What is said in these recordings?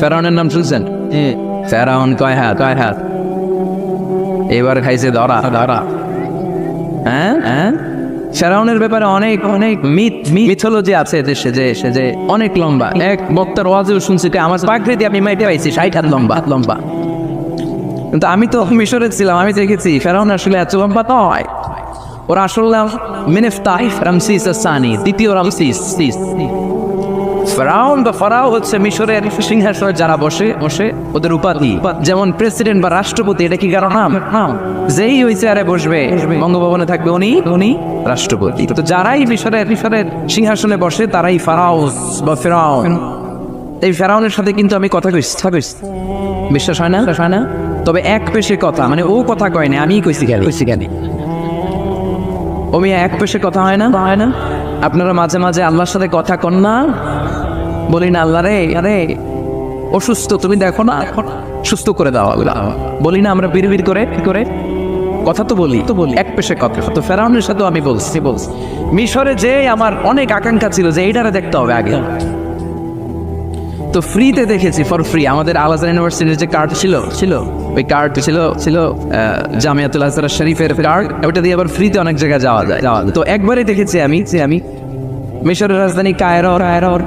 ফেরাউনের নাম শুনছেন? ফেরাউন কয় হাত? কয় হাত? এবার খাইছে ধরা। ধরা। হ্যাঁ? হ্যাঁ? ফেরাউনের ব্যাপারে অনেক অনেক মিথ মিথোলজি আছে দেশে যে সে যে অনেক লম্বা। এক বক্তার ওয়াজেও শুনছি যে আমার পাকৃতি আমি পাইছি ষাট হাত লম্বা লম্বা। কিন্তু আমি তো মিশরে ছিলাম আমি দেখেছি ফেরাউন আসলে এত লম্বা নয়। ওরা আসলে মিনেফতাহ রামসিস সানি দ্বিতীয় রামসিস সিস। ফেরাউন বা ফরাও হচ্ছে মিশরের সিংহাসনে যারা বসে বসে ওদের উপাধি। যেমন প্রেসিডেন্ট বা রাষ্ট্রপতি এটা কি নাম? নাম। যেই ওই চেয়ারে বসবে। বঙ্গভবনে থাকবে উনি উনি রাষ্ট্রপতি। তো যারাই মিশরের মিশরের সিংহাসনে বসে তারাই ফারাউস বা ফেরাউন। এই ফেরাউনের সাথে কিন্তু আমি কথা কইছি কইছি। বিশ্বাস হয় না? হয় না? তবে এক পেশে কথা মানে ও কথা কয় না আমিই কইছি খালি। কইছি খালি। ওমি এক পেশে কথা হয় না? হয় না। আপনারা মাঝে মাঝে আল্লাহর সাথে কথা কন না বলি না আল্লাহ রে, আরে, অসুস্থ, তুমি দেখো না? এখন সুস্থ করে দাও বলি না আমরা বিড় করে করে কথা তো বলি তো বলি। এক পেশে কথা। তো ফেরাউনের সাথেও আমি বলছি বলছি। মিশরে যে আমার অনেক আকাঙ্ক্ষা ছিল যে এইটারে দেখতে হবে আগে। তো ফ্রিতে দেখেছি, ফর ফ্রি, আমাদের আলাজার ইউনিভার্সিটির যে কার্ড ছিল ছিল, ওই কার্ড ছিল ছিল জামিয়াতুল আজহার শরীফের কার্ড ওটা দিয়ে আবার ফ্রিতে অনেক জায়গায় যাওয়া যায়। তো একবারই দেখেছি আমি, যে আমি মিশরের রাজধানী কায়রোর কায়রোর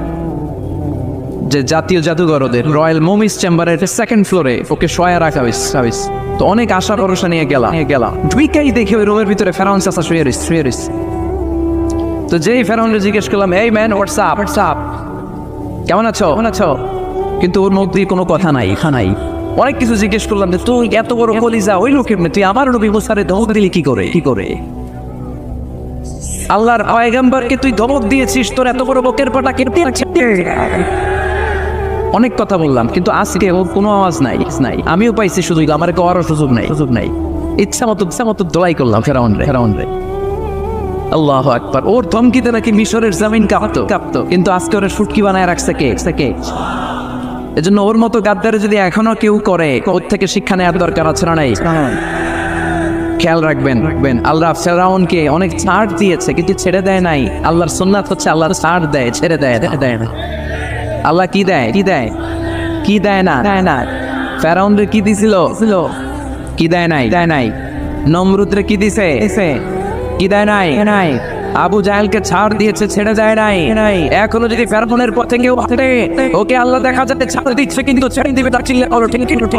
যে জাতীয় জাদুঘর ওদের রয়্যাল মোমিস চেম্বারের সেকেন্ড ফ্লোরে ওকে শোয়া রাখা হয়েছে। তো অনেক আশা ভরসা নিয়ে গেলাম নিয়ে গেলাম ঢুইকাই দেখে ওই রুমের ভিতরে ফেরাউন চাষা শুয়ে রয়েছে শুয়ে রয়েছে তো যেই ফেরাউনকে জিজ্ঞেস করলাম এই ম্যান হোয়াটসঅ্যাপ হোয়াটসঅ্যাপ কেমন আছো? কেমন আছো? কিন্তু ওর মুখ দিয়ে কোনো কথা নাই নাই। অনেক কিছু জিজ্ঞেস করলাম যে তুই এত বড় কলিজা ওই লোকের তুই আমার নবী মুসারে ধমক দিলি কি করে? কি করে? আল্লাহর পয়গাম্বরকে তুই ধমক দিয়েছিস তোর এত বড় বকের পাটা কেটে অনেক কথা বললাম কিন্তু আজকে ওর কোনো আওয়াজ নাই নাই। আমিও পাইছি সুযোগ আমার করার সুযোগ নাই সুযোগ নাই। ইচ্ছা মতো ইচ্ছা মতো দোলাই করলাম ফেরাউন রে ফেরাউন রে। আল্লাহ আকবার। ওর ধমকিতে নাকি মিশরের জামিন কাঁপতো কাঁপতো। কিন্তু আজকে ওরা ফুটকি বানায় রাখছে কে? কে? এজন্য ওর মতো গাদ্দারে যদি এখনও কেউ করে ওর থেকে শিক্ষা নেওয়ার দরকার আছে না নাই? খেয়াল রাখবেন রাখবেন। আল্লাহ ফেরাউনকে অনেক ছাড় দিয়েছে কিন্তু ছেড়ে দেয় নাই। আল্লাহর সুন্নাত হচ্ছে আল্লাহর ছাড় দেয় ছেড়ে দেয় দেয়- দেয় না। আল্লাহ কি দেয়? কি দেয়? কি দেয় না? দেয় না। ফেরাউনরে কি দিছিল? ছিল কি দেয় নাই? দেয় নাই। নমরুদরে কি দিছে? দিছে। কি দেয় নাই? নাই। আবু জাহেলকে ছাড় দিয়েছে, ছেড়ে যায় নাই। নাই। এখনও যদি ফেরাউনের পথে কেউ হাঁটে ওকে আল্লাহ দেখা যাচ্ছে, ছাড় দিচ্ছে, কিন্তু ছেড়ে দিবে তার চিল্লা করো ঠিক ঠিক।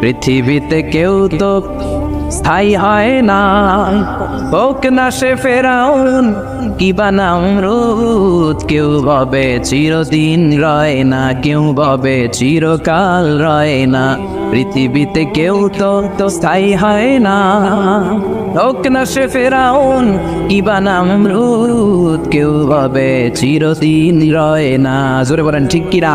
পৃথিবীতে কেউ তো স্থায়ী হয় না। হোক না সে ফেরাউন, কি বানাম রুদ, কেউ ভাবে চিরদিন রয় না, কেউ ভাবে চিরকাল রয় না। পৃথিবীতে কেউ তো তো স্থায়ী হয় না। হোক না সে ফেরাউন, কি বানাম রুদ, কেউ ভাবে চিরদিন রয় না। জোরে বলেন, ঠিক কিরা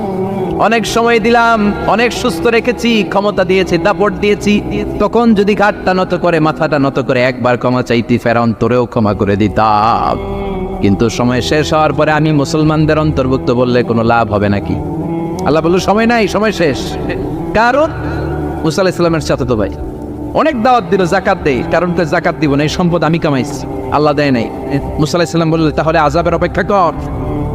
অনেক সময় দিলাম, অনেক সুস্থ রেখেছি, ক্ষমতা দিয়েছি, দাপট দিয়েছি। তখন যদি ঘাটটা নত করে, মাথাটা নত করে একবার ক্ষমা চাইতি, ফেরাউন তোরেও ক্ষমা করে দিতাম। কিন্তু সময় শেষ হওয়ার পরে আমি মুসলমানদের অন্তর্ভুক্ত বললে কোনো লাভ হবে নাকি? আল্লাহ বলল, সময় নাই, সময় শেষ। কারণ মুসা ইসলামের সাথে তো ভাই। অনেক দাওয়াত দিল, জাকাত দেই কারণ তো জাকাত দিব না, এই সম্পদ আমি কামাইছি। আল্লাহ দেয় নাই। মুসা ইসলাম বললে, তাহলে আজাবের অপেক্ষা কর।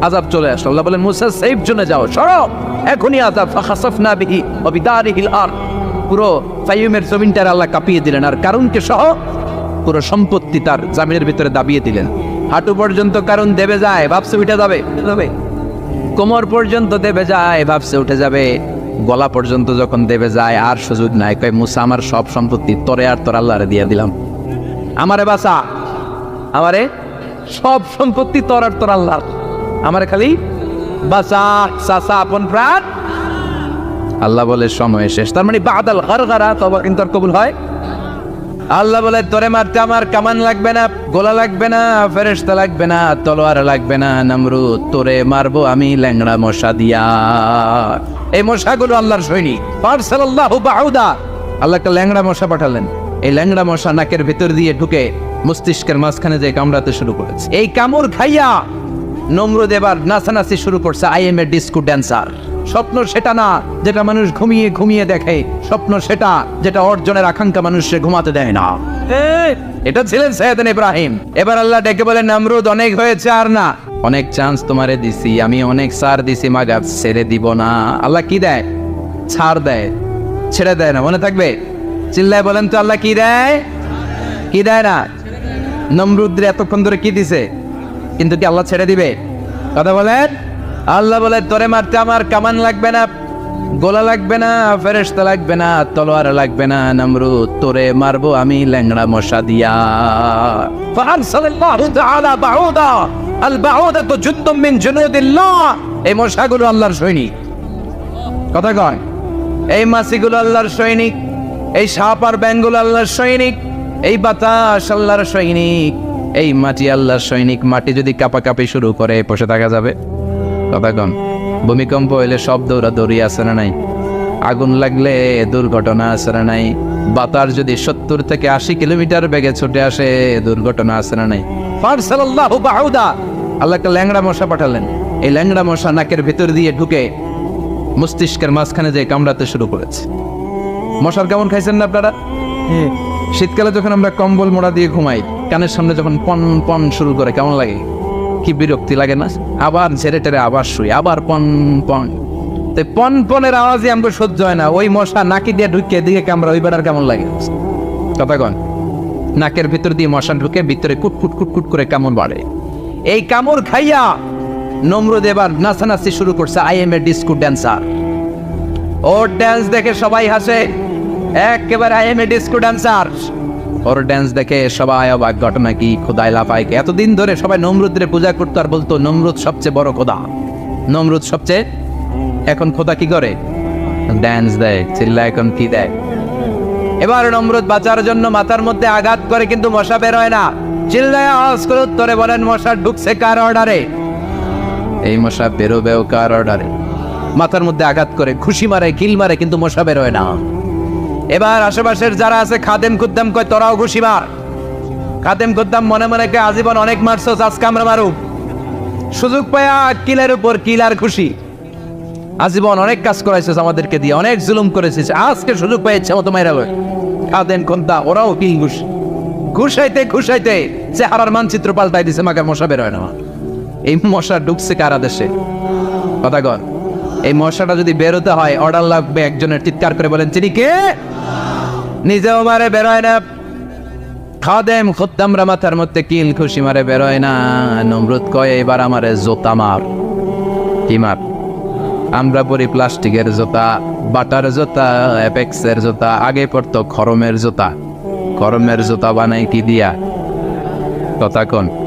আজাব চলে আসলো। আল্লাহ বলেন মুসা সেফ জোনে যাও, সরো। এখনই আজাব ফাখাসাফনা বিহি ওয়া বিদারিহিল আর পুরো ফাইমের জমিনটার আল্লাহ কাঁপিয়ে দিলেন, আর কারণকে সহ পুরো সম্পত্তি তার জামিনের ভিতরে দাবিয়ে দিলেন। হাঁটু পর্যন্ত কারণ দেবে যায়, ভাবছে উঠে যাবে যাবে। কোমর পর্যন্ত দেবে যায়, ভাবছে উঠে যাবে। গলা পর্যন্ত যখন দেবে যায়, আর সুযোগ নাই। কয়, মুসা, আমার সব সম্পত্তি তরে আর তোর আল্লাহরে দিয়ে দিলাম। আমারে বাসা আমারে সব সম্পত্তি তোর আর তোর আল্লাহ আমারে খালি আল্লাহ বলে, সময় শেষ। তার মানে বাদাল হর গারা তবা কিন্তু কবুল হয়। আল্লাহ বলে, তোরে মারতে আমার কামান লাগবে না, গোলা লাগবে না, ফেরেশতা লাগবে না, তলোয়ার লাগবে না, নমরুদ, তোরে মারবো আমি ল্যাংড়া মশা দিয়া। এই মশাগুলো আল্লাহর সৈনিক। পারসালাল্লাহু বাউদা। আল্লাহ একটা ল্যাংড়া মশা পাঠালেন। এই ল্যাংড়া মশা নাকের ভেতর দিয়ে ঢুকে মস্তিষ্কের মাঝখানে যে কামড়াতে শুরু করেছে। এই কামড় খাইয়া নমরুদ এবার নাচানাচি শুরু করছে I am a disco dancer স্বপ্ন সেটা না যেটা মানুষ ঘুমিয়ে ঘুমিয়ে দেখে। স্বপ্ন সেটা যেটা অর্জনের আকাঙ্ক্ষা মানুষকে ঘুমাতে দেয় না। এটা ছিলেন সৈয়দিন ইব্রাহিম। এবার আল্লাহ ডেকে বলেন নামরুদ অনেক হয়েছে আর না। অনেক চান্স তোমারে দিছি আমি অনেক সার দিছি মাগার ছেড়ে দিব না। আল্লাহ কি দেয়? ছাড় দেয়। ছেড়ে দেয় না মনে থাকবে? চিল্লায় বলেন তো আল্লাহ কি দেয়? কি দেয় না? নমরুদ্রে এতক্ষণ ধরে কি দিছে? কিন্তু কি আল্লাহ ছেড়ে দিবে? কথা বলেন? আল্লাহ বলে, তোরে মারতে আমার কামান লাগবে না, গোলা লাগবে না, ফেরেশতা লাগবে না, তলোয়ার লাগবে না, নমরুদ, তোরে মারবো আমি ল্যাংড়া মশা দিয়া। বাউদা, আল মিন জুনুদিল্লাহ। এই মশাগুলো আল্লাহর সৈনিক। কথা কয়? এই মাছিগুলো আল্লাহর সৈনিক, এই সাপ আর ব্যাঙগুলো আল্লাহর সৈনিক, এই বাতাস আল্লাহর সৈনিক। এই মাটি আল্লাহর সৈনিক মাটি যদি কাপাকাপি শুরু করে বসে থাকা যাবে? কথা কন ভূমিকম্প হইলে সব দৌড়াদৌড়ি আছে না নাই? আগুন লাগলে দুর্ঘটনা আছে না নাই? বাতাস যদি সত্তর থেকে আশি কিলোমিটার বেগে ছুটে আসে দুর্ঘটনা আছে না নাই? ফারসালাল্লাহু বাউদা। আল্লাহ একটা ল্যাংড়া মশা পাঠালেন। এই ল্যাংড়া মশা নাকের ভেতর দিয়ে ঢুকে মস্তিষ্কের মাঝখানে যে কামড়াতে শুরু করেছে। মশার কেমন খাইছেন না আপনারা? শীতকালে যখন আমরা কম্বল মোড়া দিয়ে ঘুমাই কানের সামনে যখন পন পন শুরু করে, কেমন লাগে? কি বিরক্তি লাগে না? আবার ঝেড়ে টেরে আবার শুই, আবার পন পন। তো পন, পনেরো আওয়াজে আমাকে সহ্য হয় না। ওই মশা নাকি দিয়ে ঢুকিয়ে দিকে কামড়া ওই বেড়ার কেমন লাগে? কথা কন। নাকের ভিতর দিয়ে মশা ঢুকে ভিতরে কুটকুট কুটকুট করে কামড় বাড়ে। এই কামড় খাইয়া নমরুদ এবার নাচানাচি শুরু করছে I am a disco dancer. Or dance দেখে সবাই হাসে। একেবারে I am a disco dancer. Or dance দেখে সবাই অবাক। ঘটনা কি? খোদাই লাফাইকে এতদিন ধরে সবাই নমরুদের পূজা করতো আর বলতো, নমরুদ সবচেয়ে বড় খোদা। নমরুদ সবচেয়ে? এখন খোদা কি করে? ড্যান্স দেয় চিল্লা এখন কি দেয়? এবার নমরুদ বাঁচার জন্য মাথার মধ্যে আঘাত করে, কিন্তু মশা বের হয় না। চিল্লায়, আওয়াজ করে উত্তরে বলেন, মশা ঢুকছে কার অর্ডারে এই মশা বেরোবেও কার অর্ডারে মাথার মধ্যে আঘাত করে, খুশি মারে কিল মারে, কিন্তু মশা বেরোয় না। এবার আশেপাশের যারা আছে, খাদেম খুদ্দাম কয়, তোরাও খুশি মার। খাদেম খুদ্দাম মনে মনে কয়, আজীবন অনেক মারছো আজকে আমরা মারুক সুযোগ পায়া কিলের উপর কিল আর খুশি। আজীবন অনেক কাজ করাইছিস আমাদেরকে দিয়ে, অনেক জুলুম করেছিস। আজকে সুযোগ পেয়েছে মতো মাইরা লয় খাদেন খন্তা ওরাও কিল ঘুষ। ঘুষাইতে ঘুষাইতে চেহারার মানচিত্র পাল্টাই দিছে, মাকে মশা বেরোয় না এই মশা ঢুকছে কারা দেশে কথা এই মশাটা যদি বেরোতে হয়, অর্ডার লাগবে একজনের, চিৎকার করে বলেন, চিনি কে? নিজেও মারে বেরোয় না। খাদেম খদ্দামরা মাথার মধ্যে কিল খুশি মারে বেরোয় না। নমরুদ কয় এবার আমারে জোতা মার। কি মার? আমরা পরি প্লাস্টিকের জোতা, বাটার জোতা, অ্যাপেক্সের জোতা, আগে পড়তো খরমের জোতা। খরমের জোতা বানাই কি দিয়া? কথা কোন?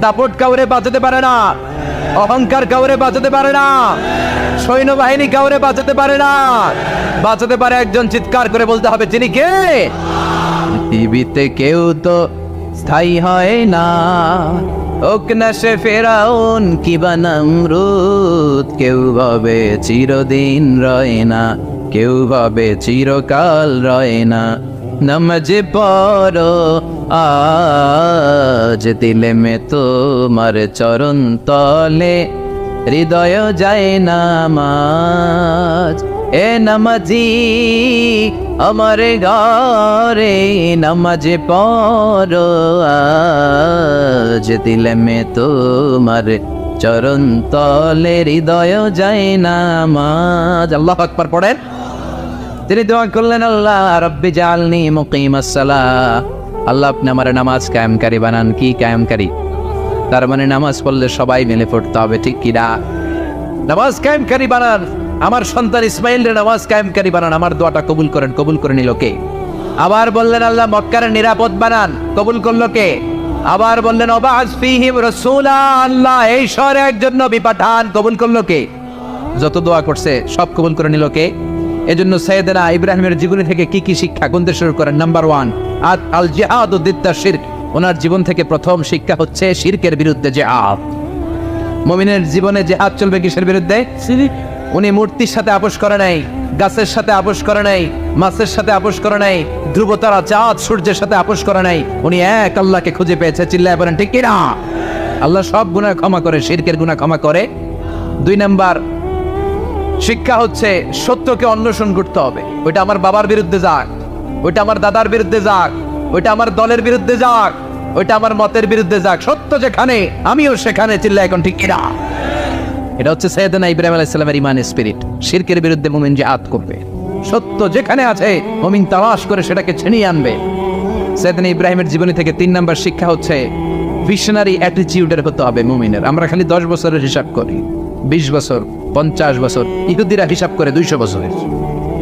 দাপট কাউরে বাঁচাতে পারে না। অহংকার কাউরে বাঁচাতে পারে না। সৈন্যবাহিনী কাউরে বাঁচাতে পারে না। বাঁচাতে পারে একজন চিৎকার করে বলতে হবে, যিনি কে? পৃথিবীতে কেউ তো স্থায়ী হয় না। ওক না সে ফেরাউন কিবা নামরুদ কেউ ভাবে চিরদিন রয় না। কেউ ভাবে চিরকাল রয় না। নমজ পড়ো আজ দিলে মে তোমার চরণ তলে, হৃদয় যায় নামাজ। এ নামাজি, আমার ঘরে নামাজ পড়ো, আজ দিলে মে তোমার চরণ তলে, হৃদয় যায় নামাজ। আল্লাহ আকবার পড়েন। তিনি দোয়া করলেন, আল্লাহ রব্বি জালনি মুকিম আল্লাহ আপনি আমার নামাজ কায়েমকারী বানান। কি কায়েমকারী? তার মানে নামাজ পড়লে সবাই মিলে পড়তে হবে, ঠিক কিনা নামাজ কায়েমকারী বানান। আমার সন্তান ইসমাইলের নামাজ কায়েমকারী বানান। আমার দোয়াটা কবুল করেন। কবুল করে নিল কে? আবার বললেন, আল্লাহ মক্কার নিরাপদ বানান। কবুল করল কে? আবার বললেন অবাজ ফিহিম রসুলা আল্লাহ এই শহরে একজন নবী পাঠান। কবুল করল কে? যত দোয়া করছে, সব কবুল করে নিল কে? এজন্য সৈয়দনা ইব্রাহিমের জীবনী থেকে কি কি শিক্ষা? গুনতে শুরু করেন। Number one. আল জিহাদ উদ্দিত্তা শিরক। ওনার জীবন থেকে প্রথম শিক্ষা হচ্ছে শিরকের বিরুদ্ধে জেহাদ। মমিনের জীবনে জেহাদ চলবে কিসের বিরুদ্ধে? উনি মূর্তির সাথে আপোষ করে নাই গাছের সাথে আপোষ করে নাই মাছের সাথে আপোষ করে নাই ধ্রুবতারা চাঁদ সূর্যের সাথে আপোষ করে নাই। উনি এক আল্লাহকে খুঁজে পেয়েছে চিল্লায় বলেন ঠিক কিনা? আল্লাহ সব গুনাহ ক্ষমা করে শিরকের গুনাহ ক্ষমা করে। দুই নাম্বার শিক্ষা হচ্ছে সত্যকে অন্বেষণ করতে হবে। ওইটা আমার বাবার বিরুদ্ধে যাক। ওইটা আমার দাদার বিরুদ্ধে যাক, ওইটা আমার দলের বিরুদ্ধে যাক, ওইটা আমার মতের বিরুদ্ধে যাক। সত্য যেখানে, আমিও সেখানে চিল্লা এখন ঠিক কিনা? এটা হচ্ছে সৈয়দনা ইব্রাহিম আলাইসালামের ইমান স্পিরিট শিরকের বিরুদ্ধে মুমিন জিহাদ করবে। সত্য যেখানে আছে, মুমিন তালাশ করে সেটাকে ছিনিয়ে আনবে। সৈয়দনা ইব্রাহিমের জীবনী থেকে তিন নাম্বার শিক্ষা হচ্ছে ভিশনারি অ্যাটিটিউডের হতে হবে মুমিনের। আমরা খালি দশ বছরের হিসাব করি, বিশ বছর, পঞ্চাশ বছর, ইহুদিরা হিসাব করে দুইশো বছরের।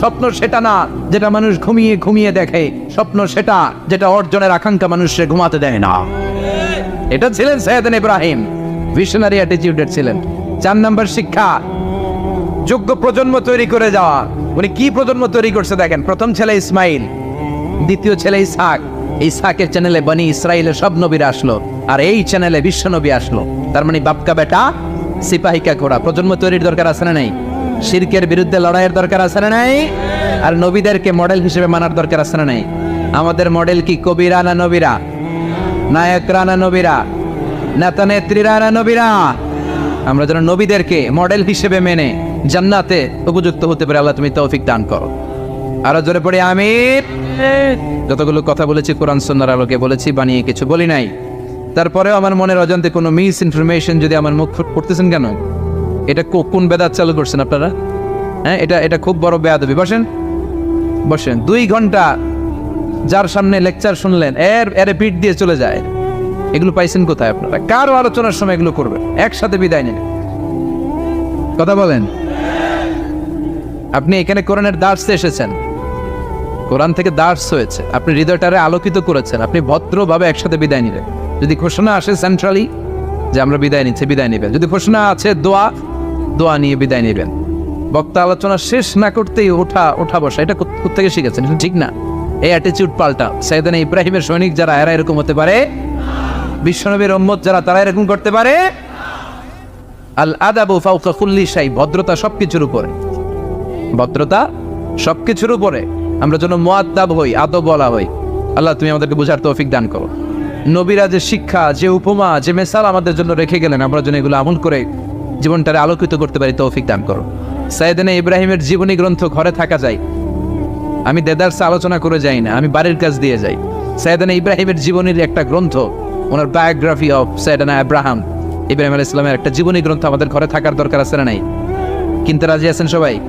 স্বপ্ন সেটা না যেটা মানুষ ঘুমিয়ে ঘুমিয়ে দেখে। স্বপ্ন সেটা যেটা অর্জনের আকাঙ্ক্ষা মানুষকে ঘুমাতে দেয় না। এটা ছিলেন সৈয়দান ইব্রাহিম। ভিশনারি অ্যাটিটিউডের ছিলেন। চার নাম্বার শিক্ষা, যোগ্য প্রজন্ম তৈরি করে যাওয়া উনি কি প্রজন্ম তৈরি করছে দেখেন? প্রথম ছেলে ইসমাইল, দ্বিতীয় ছেলে ইসহাক। ইসহাকের চ্যানেলে বনি ইসরায়েলের সব নবীরা আসলো। আর এই চ্যানেলে বিশ্ব নবী আসলো। তার মানে বাপকা বেটা সিপাহিকা ঘোড়া প্রজন্ম তৈরির দরকার আছে না নাই? শিরকের বিরুদ্ধে লড়াইয়ের দরকার আছে না নাই? আর নবীদেরকে মডেল হিসেবে মানার দরকার আছে না নাই? আমাদের মডেল কি? কবিরা না নবীরা? নায়করা না নবীরা? নেতা নেত্রীরা না নবীরা? আমরা যেন নবীদেরকে মডেল হিসেবে মেনে জান্নাতে উপযুক্ত হতে পারে, আল্লাহ তুমি তৌফিক দান করো। আরও জোরে পড়ে আমি যতগুলো কথা বলেছি, কোরআন সন্ন্যার আলোকে বলেছি, বানিয়ে কিছু বলি নাই। তারপরেও আমার মনের অজান্তে কোনো মিস ইনফরমেশন যদি আমার মুখ করতেছেন কেন? এটা কোন বেদাত চালু করছেন আপনারা? হ্যাঁ এটা এটা খুব বড় বেয়াদবি। বসেন। বসেন। দুই ঘণ্টা যার সামনে লেকচার শুনলেন, এর এর পিঠ দিয়ে চলে যায়। এগুলো পাইছেন কোথায় আপনারা? কারও আলোচনার সময় এগুলো করবেন। একসাথে বিদায় নিন। কথা বলেন। আপনি এখানে কোরআনের দার্সে এসেছেন। কোরআন থেকে দার্স হয়েছে। আপনি হৃদয়টারে আলোকিত করেছেন। আপনি ভদ্রভাবে একসাথে বিদায় নিলেন। যদি ঘোষণা আসে সেন্ট্রালি যে আমরা বিদায় নিচ্ছি, বিদায় নেবেন। যদি ঘোষণা আছে, দোয়া দোয়া নিয়ে বিদায় নেবেন। বক্তা আলোচনা শেষ না করতেই ওঠা ওঠা বসা, এটা কোথ- কোত্থেকে শিখেছেন? ঠিক না। এই অ্যাটিচিউড পাল্টা। সাইদানা ইব্রাহিমের সৈনিক যারা, এরা এরকম হতে পারে? বিশ্বনবীর উম্মত যারা, তারা এরকম করতে পারে? আল আদাবু ফাউকা কুল্লি শাই, ভদ্রতা সবকিছুর উপরে। ভদ্রতা সবকিছুর উপরে। আমরা যেন মোয়াদ্দাব হই, আদব বলা হই। আল্লাহ, তুমি আমাদেরকে বোঝার তৌফিক দান করো। নবীরা যে শিক্ষা, যে উপমা, যে মেসাল আমাদের জন্য রেখে গেলেন, আমরা যেন এগুলো আমল করে জীবনটারে আলোকিত করতে পারি তৌফিক দান করো। সাইদানা ইব্রাহিমের জীবনী গ্রন্থ ঘরে থাকা যায়। আমি দেদার্সে আলোচনা করে যাই না, আমি বাড়ির কাজ দিয়ে যাই। সাইদানা ইব্রাহিমের জীবনীর একটা গ্রন্থ, ওনার বায়োগ্রাফি অফ সাইদানা আব্রাহাম। ইব্রাহিম আলাইহিস ইসলামের একটা জীবনী গ্রন্থ আমাদের ঘরে থাকার দরকার আছে না নাই? কিনতে রাজি আছেন সবাই?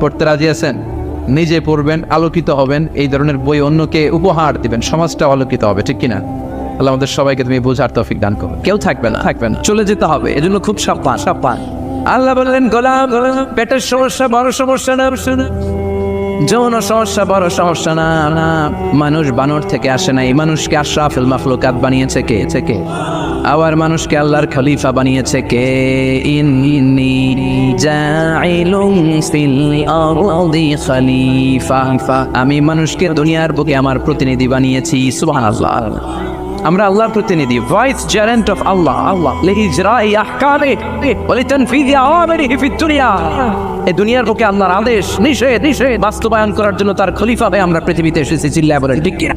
পড়তে রাজি আছেন? নিজে পড়বেন, আলোকিত হবেন, এই ধরনের বই অন্যকে উপহার দিবেন সমাজটা আলোকিত হবে, ঠিক কিনা? আল্লাহ আমাদের সবাইকে তুমি বোঝার তৌফিক দান করো। কেউ থাকবে না। থাকবে না। চলে যেতে হবে এজন্য খুব সাবধান। সাবধান। আল্লাহ বললেন গোলাম পেটের সমস্যা বড় সমস্যা না না? যৌন সমস্যা বড় সমস্যা না না। মানুষ বানর থেকে আসে নাই। মানুষকে আশরাফুল মাফলুকাত বানিয়েছে কে? থেকে আবার মানুষকে আল্লাহর খলিফা বানিয়েছে কে? ইন্নি জাইলুম ফিল আরদি খলিফা। আমি মানুষকে দুনিয়ার বুকে আমার প্রতিনিধি বানিয়েছি সুবহানাল্লাহ। আমরা আল্লাহর প্রতিনিধি ভয়েস জারেন্ট অফ আল্লাহ আল্লাহ লিহিজরাই আহকামে ওয়ালিতানফিযি আওয়ামিরিহি ফিদ দুনিয়া এই দুনিয়ার বুকে আল্লাহর আদেশ নিষেধ নিষেধ বাস্তবায়ন করার জন্য তার খলিফা হয়ে আমরা পৃথিবীতে এসেছি চিল্লায় বলেন ঠিক কি না?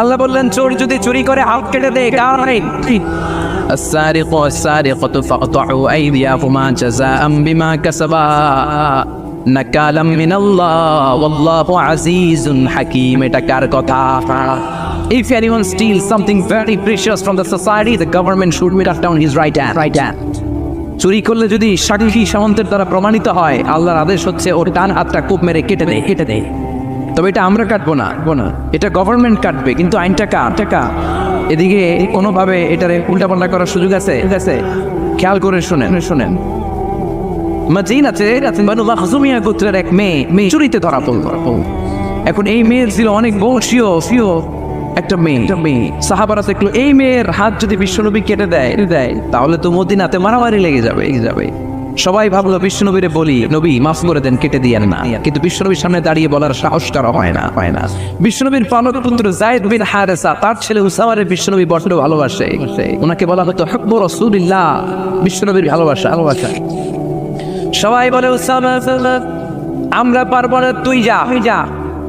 আল্লাহ বললেন চোর যদি চুরি করে হাত কেটে দে কার আইন السارق والسارقة فاقطعوا أيديهما جزاء بما كسبا نكالا من الله والله عزيز حكيم এটা কার কথা If anyone steals something very precious from the society, the government should cut down his right hand. Right hand. চুরি করলে যদি সাক্ষী সামন্তের দ্বারা প্রমাণিত হয় আল্লাহর আদেশ হচ্ছে ওর ডান হাতটা কূপ মেরে কেটে দেয় কেটে দেয় তবে এটা আমরা কাটবো না না। এটা গভর্নমেন্ট কাটবে কিন্তু আইনটা কার? টাকা এদিকে কোনোভাবে এটার উল্টাপাল্টা করার সুযোগ আছে? আছে। খেয়াল করে শুনেন। শুনেন। মাদিনাতে বানু মাখজুমিয়া গোত্রের এক মেয়ে মেয়ে চুরিতে ধরা পড়ল। এখন এই মেয়ের ছিল অনেক বংশীয় ফিও একটা মেয়ে। একটা মেয়ে। সাহাবারা দেখল এই মেয়ের হাত যদি বিশ্বনবী কেটে দেয় দেয় তাহলে তো মদিনাতে মারামারি লেগে যাবে। যাবে। সবাই ভাবলো বিশ্বনবীরে বলি নবী মাফ করে দেন কেটে দিয়েন না। কিন্তু বিশ্বনবীর সামনে দাঁড়িয়ে বলার সাহস কারও হয় না। হয় না। বিশ্বনবীর পালক পুত্র জায়দ বিন হারেসা তার ছেলে উসামারে বিশ্বনবী বড্ড ভালোবাসে। ওনাকে বলা হতো হকব রসুলিল্লাহ। বিশ্বনবীর ভালোবাসা। ভালোবাসা। সবাই বলে উসামা আমরা পারব না তুই যা। তুই যা।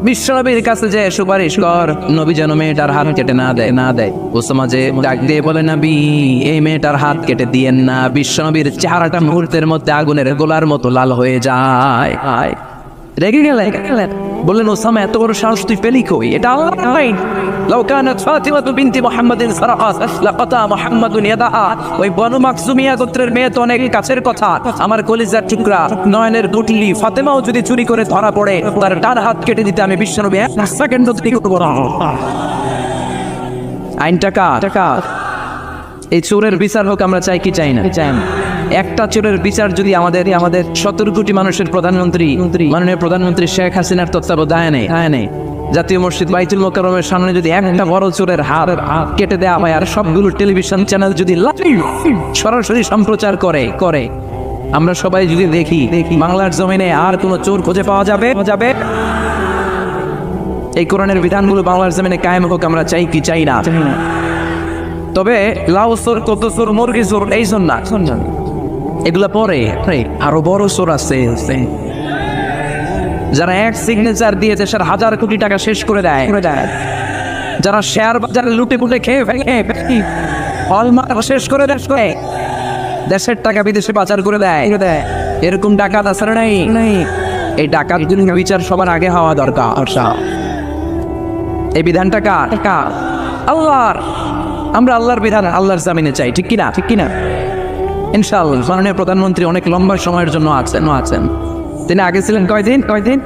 বিশ্বনবীর কাছে যে সুপারিশ কর, নবী যেন মেয়েটার হাত কেটে না দেয় না দেয় ও সমাজে ডাক দিয়ে বলে, নবী, এই মেয়েটার হাত কেটে দিয়েন না বিশ্বনবীর চেহারাটা মুহূর্তের মধ্যে আগুনের গোলার মতো লাল হয়ে যায়। রেগে গেলেন গেলেন বললেন ওসামা এত বড় সাহস তুই পেলি কই এটা আল্লাহর আইন لو كانت فاطمة بنت محمد سرقت لقطع محمد يدها ওই বনু মাকসুমিয়া গোত্রের মেয়ে তো অনেক কাছের কথা আমার কলিজার টুকরা নয়নের গুটলি ফাতেমাও যদি চুরি করে ধরা পড়ে তার ডান হাত কেটে দিতে আমি বিশ্বনবী এক সেকেন্ড দেরি করব না আইন টাকা টাকা এই চোরের বিচার হোক আমরা চাই কি চাই না চাই না একটা চোরের বিচার যদি আমাদের আমাদের সতেরো কোটি মানুষের প্রধানমন্ত্রী মন্ত্রী মাননীয় প্রধানমন্ত্রী শেখ হাসিনার তত্ত্বাবধানে নেই। জাতীয় মসজিদ বাইতুল মোকারমের সামনে যদি একটা বড় চোরের হাত কেটে দেওয়া হয় আর সবগুলো টেলিভিশন চ্যানেল যদি সরাসরি সম্প্রচার করে করে। আমরা সবাই যদি দেখি দেখি বাংলার জমিনে আর কোনো চোর খুঁজে পাওয়া যাবে? যাবে? এই কোরআনের বিধানগুলো বাংলার জমিনে কায়েম হোক আমরা চাই কি? চাই না। তবে লাউ সোর কত সোর মুরগি সোর এই শোন না শোন না এগুলা পরে? আরও বড় সোর আছে। যারা এক সিগনেচার দিয়ে দেশের হাজার কোটি টাকা শেষ করে দেয়। দেয়। যারা শেয়ার বাজারে লুটে পুটে খেয়ে ফেলে হলমার্ক শেষ করে দেশ করে। দেশের টাকা বিদেশে পাচার করে দেয়। দেয়। এরকম ডাকাত না নাই। নাই। এই ডাকাত বিচার সবার আগে হওয়া দরকার। এই বিধানটা কার? আল্লাহর। আমরা আল্লাহর বিধান আল্লাহর জামিনে চাই ঠিক কিনা? ঠিক কিনা? ইনশাআল্লাহ, মাননীয় প্রধানমন্ত্রী অনেক লম্বা সময়ের জন্য আছেন আছেন। তিনি আগে ছিলেন কয়দিন? কয়দিন?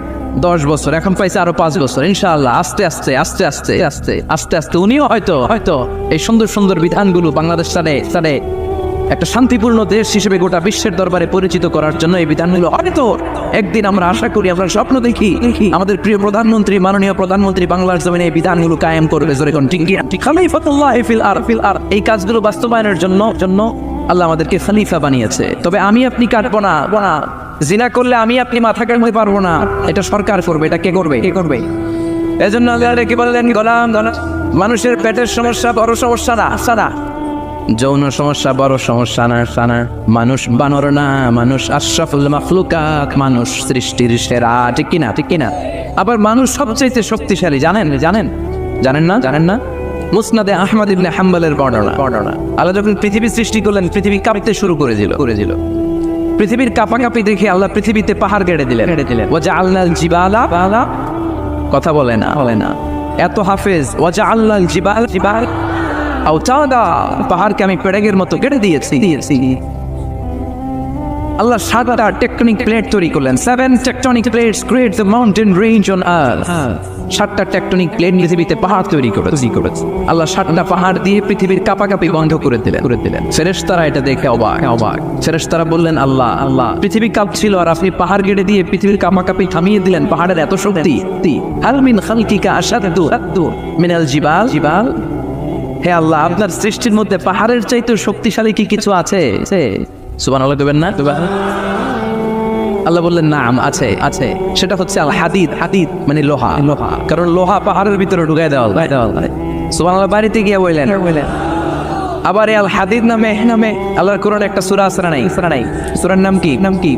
দশ বছর, এখন পাইছে আরও পাঁচ বছর, ইনশাআল্লাহ, আস্তে আস্তে আস্তে আস্তে আস্তে আস্তে আস্তে। উনিও হয়তো হয়তো এই সুন্দর সুন্দর বিধানগুলো বাংলাদেশ সালে সালে একটা শান্তিপূর্ণ দেশ হিসেবে গোটা বিশ্বের দরবারে পরিচিত করার জন্য এই বিধানগুলো হয়তো একদিন আমরা আশা করি, আমরা স্বপ্ন দেখি আমাদের প্রিয় প্রধানমন্ত্রী, মাননীয় প্রধানমন্ত্রী বাংলার জমিনে এই বিধানগুলো কায়েম করবে, জোরে কোন ঠিক আর এই কাজগুলো বাস্তবায়নের জন্য জন্য আল্লাহ আমাদেরকে খলিফা বানিয়েছে। তবে আমি আপনি কাটবো না না জিনা করলে আমি আপনি মাথা কাটতে পারব না। এটা সরকার করবে, এটা কে করবে? কে করবে? এজন্য আল্লাহ কি বললেন, গোলাম মানুষের পেটের সমস্যা বড় সমস্যা না সানা যৌন সমস্যা বড় সমস্যা না সানা মানুষ বানর না, মানুষ আশরাফুল মাখলুকাত, মানুষ সৃষ্টির সেরা, ঠিক কিনা ঠিক কিনা? আবার মানুষ সবচাইতে শক্তিশালী, জানেন জানেন? জানেন না জানেন না? মুসনাদে আহমদ ইবনে হাম্বলের বর্ণনা। বর্ণনা আল্লাহ যখন পৃথিবী সৃষ্টি করলেন পৃথিবী কাঁপতে শুরু করে দিল। করে দিল পৃথিবীর কাপাকাপি দেখে আল্লাহ পৃথিবীতে পাহাড় গেড়ে দিলেন। গেড়ে দিলেন। ওজা আল্লাহ জিবালা বালা কথা বলে না। বলে না। এত হাফেজ। ওজা আল্লাহ জিবাল জিবাল আও আউতাদা পাহাড়কে আমি পেড়েগের মতো কেটে দিয়েছি। দিয়েছি। আল্লাহ সাতটা টেকটনিক প্লেট তৈরি করলেন। Seven tectonic plates create the mountain range on earth সাতটা টেকটনিক প্লেট পৃথিবীতে পাহাড় তৈরি করে তৈরি করেছে। আল্লাহ সাতটা পাহাড় দিয়ে পৃথিবীর কাপাকাপি বন্ধ করে দিলেন। করে দিলেন। ফেরেশতারা এটা দেখে অবাক। অবাক। ফেরেশতারা বললেন আল্লাহ আল্লাহ পৃথিবী কাঁপছিল আর আপনি পাহাড় গেড়ে দিয়ে পৃথিবীর কাপাকাপি থামিয়ে দিলেন। পাহাড়ের এত শক্তি। তি হাল মিন খালকিকা আসাদু আদু মিনাল জিবাল। জিবাল। হে আল্লাহ আপনার সৃষ্টির মধ্যে পাহাড়ের চাইতে শক্তিশালী কি কিছু আছে? সুবান আল্লাহ দেবেন না? আল্লাহ বললেন নাম আছে আছে সেটা হচ্ছে আল হাদিদ হাদিদ মানে লোহা লোহা কারণ লোহা পাহাড়ের ভিতরে ঢুকাই দেওয়া হয় দেওয়া হয় সুবান আল্লাহ বাড়িতে গিয়ে বললেন বললেন আবার এই আল হাদিদ নামে নামে আল্লাহর কোরআন একটা সূরা আছে না নাই সূরা নাই সূরার নাম কি নাম কি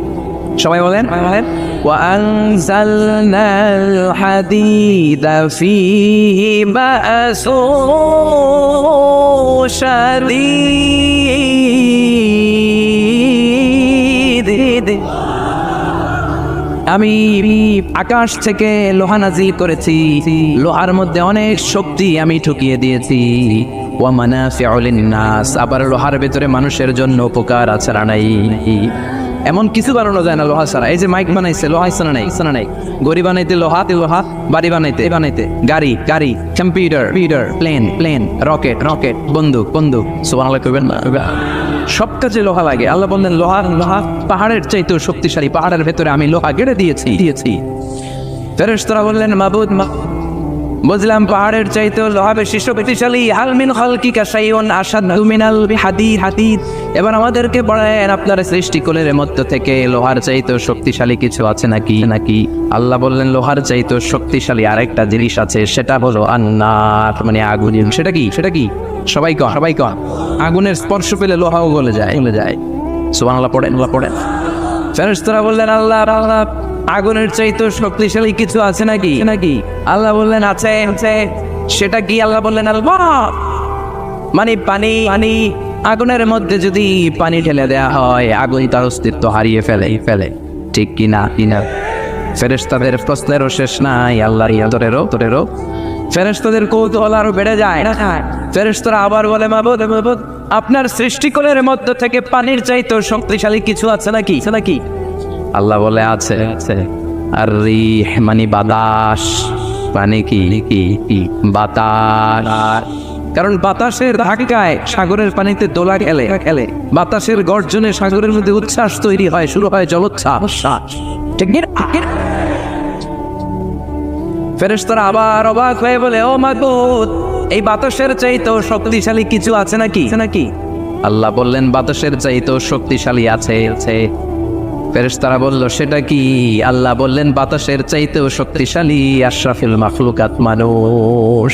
সবাই বলেন সবাই বলেন وأنزلنا الحديد فيه بأس شديد আমি আকাশ থেকে লোহা নাজিল করেছি। লোহার মধ্যে অনেক শক্তি আমি ঠুকিয়ে দিয়েছি। লিন-নাস, আবার লোহার ভেতরে মানুষের জন্য উপকার আছে নাই? এমন কিছু বানানো যায় না লোহা ছাড়া। এই যে মাইক বানাইছে, লোহা আছে না নাই? আছে নাই? গড়ি বানাইতে লোহা তে লোহা, বাড়ি বানাইতে বানাইতে। গাড়ি গাড়ি computer computer plane plane rocket rocket বন্দুক বন্দুক। সুবহানাল্লাহ কইবেন না? সব কাজে লোহা লাগে, আল্লাহ বললেন, লোহা লোহা পাহাড়ের চাইতেও শক্তিশালী, পাহাড়ের ভেতরে আমি লোহা গেড়ে দিয়েছি দিয়েছি। ফেরেশতারা বললেন মাবুদ বুঝলাম পাহাড়ের চাইতেও লোহা বেশি শক্তিশালী হালমিন খালকিকা শাইউন আশাদ্দু মিনাল হাদিদ হাদিদ এবার আমাদেরকে বলেন, আপনার সৃষ্টিকুলের মধ্য থেকে লোহার চাইতেও শক্তিশালী কিছু আছে নাকি? নাকি? আল্লাহ বললেন, লোহার চাইতেও শক্তিশালী আরেকটা জিনিস আছে, সেটা হলো আন্নার মানে আগুন। সেটা কি? সেটা কি? সবাই কন সবাই কন আগুনের স্পর্শ পেলে লোহাও গলে যায়। গলে যায়। সুবহানাল্লাহ, পড়েন, আল্লাহ পড়েন। ফেরেশতারা বললেন, আল্লাহ আল্লাহ আগুনের চাইতে শক্তিশালী কিছু আছে নাকি? নাকি? আল্লাহ বললেন, আছে আছে। সেটা কি আল্লাহ বললেন? আল্লাহ মানে পানি পানি। আগুনের মধ্যে যদি পানি ঢেলে দেয়া হয় আগুন তার অস্তিত্ব হারিয়ে ফেলে ফেলে। ঠিক কি না? কি না? ফেরেশতাদের প্রশ্নেরও শেষ নাই, আল্লাহর ইয়াদরেরও তোরেরও ফেরেশতাদের কৌতূহল আরও বেড়ে যায় ফেরেশতারা আবার বলে, মাবুদ মাবুদ, আপনার সৃষ্টিকলের মধ্য থেকে পানির চাইতেও শক্তিশালী কিছু আছে নাকি? নাকি? আল্লাহ বলে আছে আর রিহ মানে বাতাস। মানে কি? কি বাতাস। কারণ বাতাসের ধাক্কায় সাগরের পানিতে দোলা খেলে খেলে। বাতাসের গর্জনে সাগরের মধ্যে উচ্ছ্বাস তৈরি হয় শুরু হয় জলোচ্ছ্বাস? ফেরেশতারা আবার অবাক হয়ে বলে ও মাদুদ এই বাতাসের চাইতেও শক্তিশালী কিছু আছে নাকি? নাকি? আল্লাহ বললেন বাতাসের চাইতেও শক্তিশালী আছে। ফেরেশতারা বলল সেটা কি? আল্লাহ বললেন বাতাসের চাইতেও শক্তিশালী আশরাফিল মাখলুকাত মানুষ।